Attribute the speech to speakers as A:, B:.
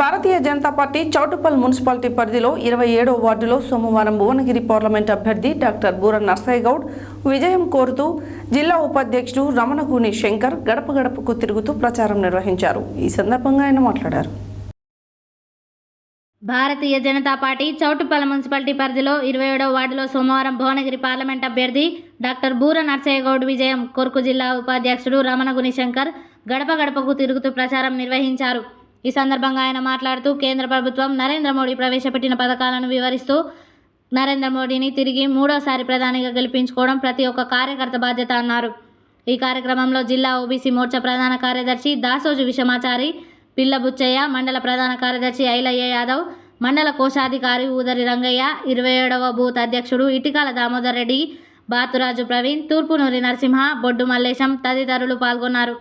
A: భారతీయ Janata party Choutuppal municipality పరిధిలో ఇరవై ఏడో వార్డులో సోమవారం భువనగిరి పార్లమెంట్ అభ్యర్థి డాక్టర్ బూర నర్సయ్య గౌడ్ విజయం కోరుతూ జిల్లా ఉపాధ్యక్షుడు రమణగూని శంకర్ గడప గడపకు తిరుగుతూ ప్రచారం నిర్వహించారు. ఈ సందర్భంగా ఆయన మాట్లాడారు.
B: భారతీయ జనతా పార్టీ చౌటుపల్ల మున్సిపాలిటీ పరిధిలో ఇరవై ఏడవ వార్డులో సోమవారం భువనగిరి పార్లమెంట్ అభ్యర్థి డాక్టర్ బూర నర్సయ్యగౌడ్ విజయం కొరుకు జిల్లా ఉపాధ్యక్షుడు రమణగుని శంకర్ గడప గడపకు తిరుగుతూ ప్రచారం నిర్వహించారు. ఈ సందర్భంగా ఆయన మాట్లాడుతూ కేంద్ర ప్రభుత్వం నరేంద్ర మోడీ ప్రవేశపెట్టిన పథకాలను వివరిస్తూ నరేంద్ర మోడీని తిరిగి మూడోసారి ప్రధానిగా గెలిపించుకోవడం ప్రతి ఒక్క కార్యకర్త బాధ్యత అన్నారు. ఈ కార్యక్రమంలో జిల్లా ఓబీసీ మోర్చా ప్రధాన కార్యదర్శి దాసోజు విషమాచారి పిల్ల బుచ్చయ్య మండల ప్రధాన కార్యదర్శి ఐలయ్య యాదవ్ మండల కోశాధికారి ఊదరి రంగయ్య ఇరవై ఏడవ బూత్ అధ్యక్షుడు ఇటికాల దామోదర్ రెడ్డి బాతురాజు ప్రవీణ్ తూర్పునూరి నరసింహ బొడ్డు మల్లేశం తదితరులు పాల్గొన్నారు.